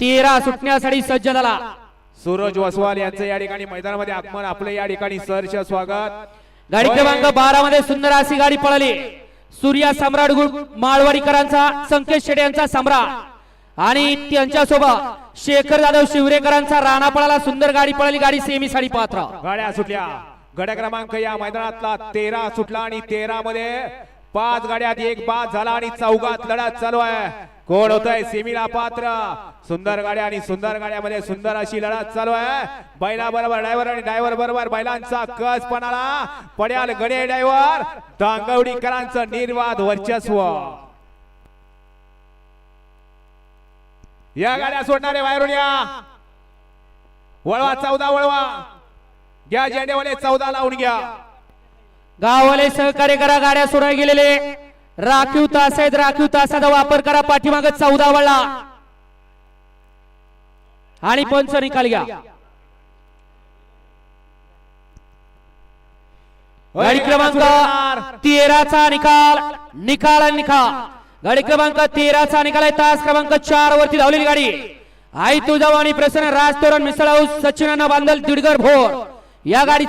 तेरा सुटण्यासाठी सज्ज झाला. सूरज वसवाल यांचं या ठिकाणी मैदानामध्ये आगमन आपलं या ठिकाणी सहर्ष स्वागत. गाडी क्रमांक बारा मध्ये सुंदर अशी गाडी पळाली. सूर्या सम्राट माळवाडीकरांचा संकेत शेडे यांचा सम्राट. आणि त्यांच्यासोबत शेखर जाधव शिवरेकरांचा राणा पळाला सुंदर गाडी पळाली गाडी सेमी साडी पात्र. गाड्या सुटल्या. गड्या क्रमांक या मैदानातला तेरा सुटला आणि तेरा मध्ये पाच गाड्यात एक बाद झाला आणि चौघात लढत चालू आहे. कोण होत आहे सेमीला पात्र. सुंदर गाड्या आणि सुंदर गाड्यामध्ये सुंदर अशी लढत चालू आहे. बैला बरोबर ड्रायव्हर आणि ड्रायव्हर बरोबर बैलांचा कस पणाला पड्याल गडे ड्रायव्हर दांगवडीकरांचं निर्वाद वर्चस्व. या गाड्या सोडणारे बाहेरून या. वळवा चौदा वळवा. घ्या झेंडेवाले चौदा लावून घ्या. गाववाले सहकार्य करा गाड्या सोडाय गेलेले. राखीव तास आहेत राखीव तासाचा वापर करा पाठीमाग चौदा वळला आणि पंच निकाल घ्या. गाडी क्रमांक तेराचा निकाल निकाल आणि निकाल. गाडी क्रमांक तेराचा निकाल आहे तास क्रमांक चार वरती धावलेली गाडी. आई तुझाव आणि प्रसन्न राज तोरण मिसळ हाऊस सचिनांना बांधल दिडगर भोर. या गाडीचा